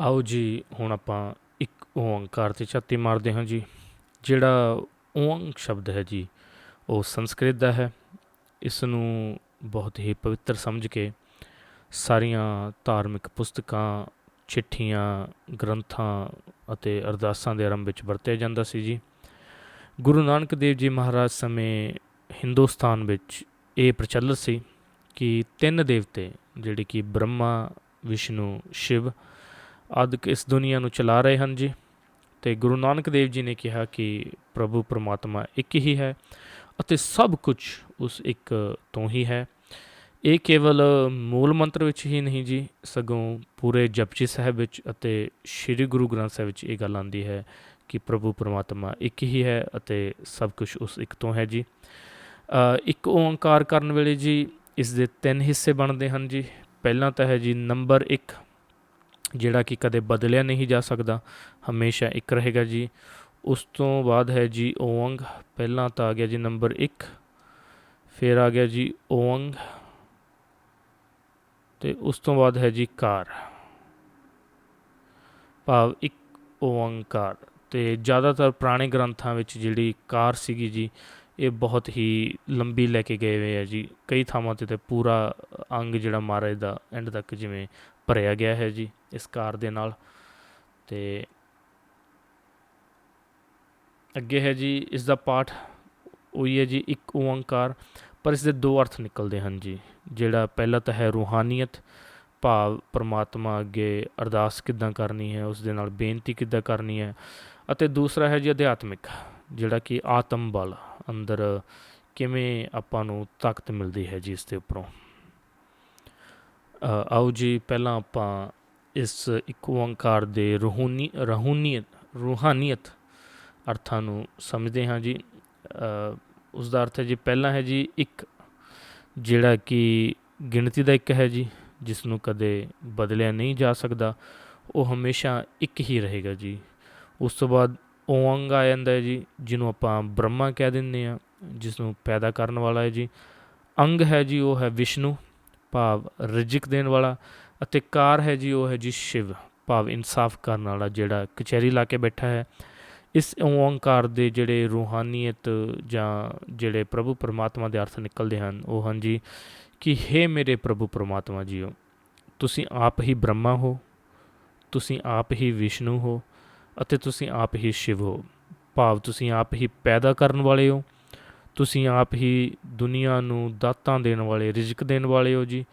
ਆਓ ਜੀ, ਹੁਣ ਆਪਾਂ ਇੱਕ ਓੰਕਾਰ ਤੇ ਝਾਤੀ ਮਾਰਦੇ ਹਾਂ ਜੀ, ਜਿਹੜਾ ਓੰਗ ਸ਼ਬਦ ਹੈ ਜੀ, ਉਹ ਸੰਸਕ੍ਰਿਤ ਦਾ ਹੈ। ਇਸ ਨੂੰ ਬਹੁਤ ਹੀ ਪਵਿੱਤਰ ਸਮਝ ਕੇ ਸਾਰੀਆਂ ਧਾਰਮਿਕ ਪੁਸਤਕਾਂ, ਚਿੱਠੀਆਂ, ਗ੍ਰੰਥਾਂ ਅਤੇ ਅਰਦਾਸਾਂ ਦੇ ਆਰੰਭ ਵਿੱਚ ਵਰਤਿਆ ਜਾਂਦਾ ਸੀ ਜੀ। ਗੁਰੂ ਨਾਨਕ ਦੇਵ ਜੀ ਮਹਾਰਾਜ ਸਮੇਂ ਹਿੰਦੁਸਤਾਨ ਵਿੱਚ ਇਹ ਪ੍ਰਚਲਿਤ ਸੀ ਕਿ ਤਿੰਨ ਦੇਵਤੇ, ਜਿਹੜੇ ਕਿ ਬ੍ਰਹਮਾ, ਵਿਸ਼ਨੂੰ, ਸ਼ਿਵ ਆਦਿਕ ਇਸ ਦੁਨੀਆ ਨੂੰ ਚਲਾ ਰਹੇ ਹਨ ਜੀ। ਤੇ ਗੁਰੂ ਨਾਨਕ ਦੇਵ ਜੀ ਨੇ ਕਿਹਾ ਕਿ ਪ੍ਰਭੂ ਪਰਮਾਤਮਾ ਇੱਕ ਹੀ ਹੈ ਅਤੇ ਸਭ ਕੁਝ ਉਸ ਇੱਕ ਤੋਂ ਹੀ ਹੈ। ਇਹ ਕੇਵਲ ਮੂਲ ਮੰਤਰ ਵਿੱਚ ਹੀ ਨਹੀਂ ਜੀ ਸਗੋਂ ਪੂਰੇ ਜਪਜੀ ਸਾਹਿਬ ਵਿੱਚ ਅਤੇ ਸ੍ਰੀ ਗੁਰੂ ਗ੍ਰੰਥ ਸਾਹਿਬ ਵਿੱਚ ਇਹ ਗੱਲ ਆਉਂਦੀ ਹੈ ਕਿ ਪ੍ਰਭੂ ਪਰਮਾਤਮਾ ਇੱਕ ਹੀ ਹੈ ਅਤੇ ਸਭ ਕੁਝ ਉਸ ਇੱਕ ਤੋਂ ਹੈ ਜੀ। ਅ, ਇੱਕ ਓੰਕਾਰ ਕਰਨ ਵੇਲੇ ਜੀ ਇਸ ਦੇ ਤਿੰਨ ਹਿੱਸੇ ਬਣਦੇ ਹਨ ਜੀ। ਪਹਿਲਾਂ ਤਾਂ ਹੈ ਜੀ ਨੰਬਰ 1 ਜਿਹੜਾ ਕਿ ਕਦੇ ਬਦਲਿਆ ਨਹੀਂ ਜਾ ਸਕਦਾ, ਹਮੇਸ਼ਾ ਇੱਕ ਰਹੇਗਾ ਜੀ। ਉਸ ਤੋਂ ਬਾਅਦ ਹੈ ਜੀ ਓੰਗ ਪਹਿਲਾਂ ਤਾਂ ਆ ਗਿਆ ਜੀ ਨੰਬਰ 1 ਫਿਰ ਆ ਗਿਆ ਜੀ ਓੰਗ ਤੇ ਉਸ ਤੋਂ ਬਾਅਦ ਹੈ ਜੀ ਕਾਰ। ਭਾਵ ਇੱਕ ਓੰਕਾਰ ਤੇ ਜ਼ਿਆਦਾਤਰ ਪੁਰਾਣੇ ਗ੍ਰੰਥਾਂ ਵਿੱਚ ਜਿਹੜੀ ਕਾਰ ਸੀਗੀ ਜੀ ਇਹ ਬਹੁਤ ਹੀ ਲੰਬੀ ਲੈ ਕੇ ਗਏ ਹੋਏ ਆ ਜੀ। ਕਈ ਥਾਵਾਂ ਤੇ ਤਾਂ ਪੂਰਾ ਅੰਗ ਜਿਹੜਾ ਮਹਾਰਾਜ ਦਾ ਐਂਡ ਤੱਕ ਜਿਵੇਂ ਭਰਿਆ ਗਿਆ ਹੈ ਜੀ ਇਸ ਕਾਰ ਦੇ ਨਾਲ। ਤੇ ਅੱਗੇ ਹੈ ਜੀ ਇਸ ਦਾ ਪਾਠ ਉਹੀ ਹੈ ਜੀ, ਇੱਕ ਓੰਕਾਰ, ਪਰ ਇਸ ਦੇ ਦੋ ਅਰਥ ਨਿਕਲਦੇ ਹਨ ਜੀ। ਜਿਹੜਾ ਪਹਿਲਾ ਤਾਂ ਹੈ ਰੂਹਾਨੀਅਤ, ਭਾਵ ਪਰਮਾਤਮਾ ਅੱਗੇ ਅਰਦਾਸ ਕਿੱਦਾਂ ਕਰਨੀ ਹੈ ਉਸ ਦੇ ਨਾਲ ਬੇਨਤੀ ਕਿੱਦਾਂ ਕਰਨੀ ਹੈ, ਅਤੇ ਦੂਸਰਾ ਹੈ ਜੀ ਅਧਿਆਤਮਿਕ, ਜਿਹੜਾ ਕਿ ਆਤਮ ਬਲ ਅੰਦਰ ਕਿਵੇਂ ਆਪਾਂ ਨੂੰ ਤਾਕਤ ਮਿਲਦੀ ਹੈ ਜੀ ਇਸ ਦੇ ਉੱਪਰੋਂ? ਆਓ ਜੀ ਪਹਿਲਾਂ ਆਪਾਂ ਇਸ ਇੱਕ ਓੰਕਾਰ ਦੇ ਰੂਹਾਨੀ ਰੂਹਾਨੀਅਤ ਰੂਹਾਨੀਅਤ ਅਰਥਾਂ ਨੂੰ ਸਮਝਦੇ ਹਾਂ ਜੀ। ਅ, ਉਸ ਦਾ ਅਰਥ ਹੈ ਜੀ ਪਹਿਲਾ ਹੈ ਜੀ ਇੱਕ ਜਿਹੜਾ ਕਿ ਗਿਣਤੀ ਦਾ ਇੱਕ ਹੈ ਜੀ ਜਿਸ ਨੂੰ ਕਦੇ ਬਦਲਿਆ ਨਹੀਂ ਜਾ ਸਕਦਾ ਉਹ ਹਮੇਸ਼ਾ ਇੱਕ ਹੀ ਰਹੇਗਾ ਜੀ। ਉਸ ਤੋਂ ਬਾਅਦ ਓੰਗ ਆ ਜਾਂਦਾ ਹੈ ਜੀ, ਜਿਹਨੂੰ ਆਪਾਂ ਬ੍ਰਹਮਾ ਕਹਿ ਦਿੰਦੇ ਆ ਜਿਸ ਨੂੰ ਪੈਦਾ ਕਰਨ ਵਾਲਾ ਹੈ ਜੀ। ਅੰਗ ਹੈ ਜੀ, ਉਹ ਹੈ ਵਿਸ਼ਨੂੰ, ਭਾਵ ਰਿਜਕ ਦੇਣ ਵਾਲਾ, ਅਤੇ ਕਾਰ ਹੈ ਜੀ, ਉਹ ਹੈ ਜੀ ਸ਼ਿਵ, ਭਾਵ ਇਨਸਾਫ ਕਰਨ ਵਾਲਾ, ਜਿਹੜਾ ਕਚਹਿਰੀ ਲਾ ਕੇ ਬੈਠਾ ਹੈ। ਇਸ ਓੰਕਾਰ ਦੇ ਜਿਹੜੇ ਰੂਹਾਨੀਅਤ ਜਾਂ ਜਿਹੜੇ ਪ੍ਰਭੂ ਪਰਮਾਤਮਾ ਦੇ ਅਰਥ ਨਿਕਲਦੇ ਹਨ, ਉਹ ਹਨ ਜੀ ਕਿ हे ਮੇਰੇ ਪ੍ਰਭੂ ਪਰਮਾਤਮਾ ਜੀਓ, ਤੁਸੀਂ ਆਪ ਹੀ ਬ੍ਰਹਮਾ ਹੋ, ਤੁਸੀਂ ਆਪ ਹੀ ਵਿਸ਼ਨੂੰ ਹੋ ਅਤੇ ਤੁਸੀਂ ਆਪ ਹੀ ਸ਼ਿਵ ਹੋ। ਭਾਵ ਤੁਸੀਂ ਆਪ ਹੀ ਪੈਦਾ ਕਰਨ ਵਾਲੇ ਹੋ। ਤੁਸੀਂ ਆਪ ਹੀ ਦੁਨੀਆ ਨੂੰ ਦਾਤਾਂ ਦੇਣ ਵਾਲੇ, ਰਿਜ਼ਕ ਦੇਣ ਵਾਲੇ ਹੋ ਜੀ।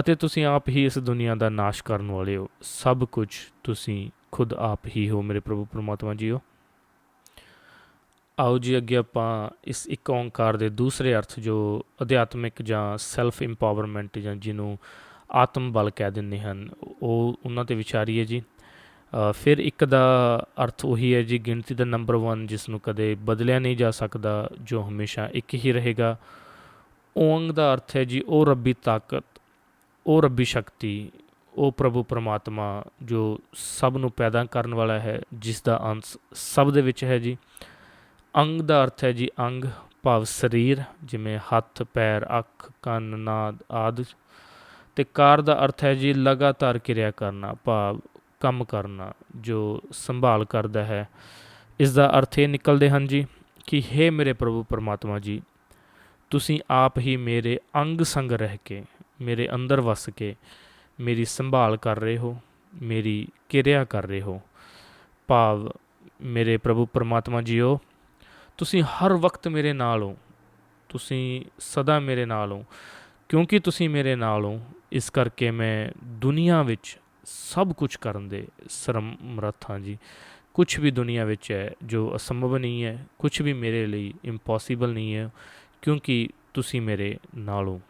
ਅਤੇ ਤੁਸੀਂ ਆਪ ਹੀ ਇਸ ਦੁਨੀਆ ਦਾ ਨਾਸ਼ ਕਰਨ ਵਾਲੇ ਹੋ। ਸਭ ਕੁਝ ਤੁਸੀਂ ਖੁਦ ਆਪ ਹੀ ਹੋ ਮੇਰੇ ਪ੍ਰਭੂ ਪਰਮਾਤਮਾ ਜੀਓ। ਆਓ ਜੀ ਅੱਗੇ ਆਪਾਂ ਇਸ ਇੱਕ ਓੰਕਾਰ ਦੇ ਦੂਸਰੇ ਅਰਥ ਜੋ ਅਧਿਆਤਮਿਕ ਜਾਂ ਸੈਲਫ ਇੰਪਾਵਰਮੈਂਟ ਜਾਂ ਜਿਹਨੂੰ ਆਤਮ ਬਲ ਕਹਿ ਦਿੰਦੇ ਹਨ, ਉਹ ਉਹਨਾਂ ਤੇ ਵਿਚਾਰੀਏ ਜੀ। ਫਿਰ ਇੱਕ ਦਾ ਅਰਥ ਉਹੀ ਹੈ ਜੀ, ਗਿਣਤੀ ਦਾ ਨੰਬਰ 1 ਜਿਸ ਨੂੰ ਕਦੇ ਬਦਲਿਆ ਨਹੀਂ ਜਾ ਸਕਦਾ, ਜੋ ਹਮੇਸ਼ਾ ਇੱਕ ਹੀ ਰਹੇਗਾ। ਓੰਗ ਦਾ ਅਰਥ ਹੈ ਜੀ, ਉਹ ਰੱਬੀ ਤਾਕਤ, ਉਹ ਰੱਬੀ ਸ਼ਕਤੀ, ਉਹ ਪ੍ਰਭੂ ਪਰਮਾਤਮਾ, ਜੋ ਸਭ ਨੂੰ ਪੈਦਾ ਕਰਨ ਵਾਲਾ ਹੈ, ਜਿਸ ਦਾ ਅੰਸ਼ ਸਭ ਦੇ ਵਿੱਚ ਹੈ ਜੀ। ਅੰਗ ਦਾ ਅਰਥ ਹੈ ਜੀ, ਅੰਗ, ਭਾਵ ਸਰੀਰ, ਜਿਵੇਂ ਹੱਥ, ਪੈਰ, ਅੱਖ, ਕੰਨ, ਨਾਦ ਆਦਿ। ਤੇ ਕਾਰ ਦਾ ਅਰਥ ਹੈ ਜੀ, ਲਗਾਤਾਰ ਕਿਰਿਆ ਕਰਨਾ, ਭਾਵ ਕੰਮ ਕਰਨਾ ਜੋ ਸੰਭਾਲ ਕਰਦਾ ਹੈ। ਇਸ ਦਾ ਅਰਥ ਇਹ ਨਿਕਲਦੇ ਹਨ ਜੀ ਕਿ हे ਮੇਰੇ ਪ੍ਰਭੂ ਪਰਮਾਤਮਾ ਜੀ, ਤੁਸੀਂ ਆਪ ਹੀ ਮੇਰੇ ਅੰਗ ਸੰਗ ਰਹਿ ਕੇ, ਮੇਰੇ ਅੰਦਰ ਵਸ ਕੇ ਮੇਰੀ ਸੰਭਾਲ ਕਰ ਰਹੇ ਹੋ, ਮੇਰੀ ਕਿਰਿਆ ਕਰ ਰਹੇ ਹੋ। ਭਾਵ ਮੇਰੇ ਪ੍ਰਭੂ ਪਰਮਾਤਮਾ ਜੀਓ, ਤੁਸੀਂ ਹਰ ਵਕਤ ਮੇਰੇ ਨਾਲ ਹੋ, ਤੁਸੀਂ ਸਦਾ ਮੇਰੇ ਨਾਲ ਹੋ, ਕਿਉਂਕਿ ਤੁਸੀਂ ਮੇਰੇ ਨਾਲ ਹੋ, ਇਸ ਕਰਕੇ ਮੈਂ ਦੁਨੀਆ ਵਿੱਚ ਸਭ ਕੁਝ ਕਰਨ ਦੇ ਸਰਮਰੱਥ ਹਾਂ ਜੀ। ਕੁਝ ਵੀ ਦੁਨੀਆ ਵਿੱਚ ਹੈ ਜੋ ਅਸੰਭਵ ਨਹੀਂ ਹੈ ਕੁਝ ਵੀ ਮੇਰੇ ਲਈ ਇੰਪੋਸੀਬਲ ਨਹੀਂ ਹੈ, ਕਿਉਂਕਿ ਤੁਸੀਂ ਮੇਰੇ ਨਾਲ ਹੋ।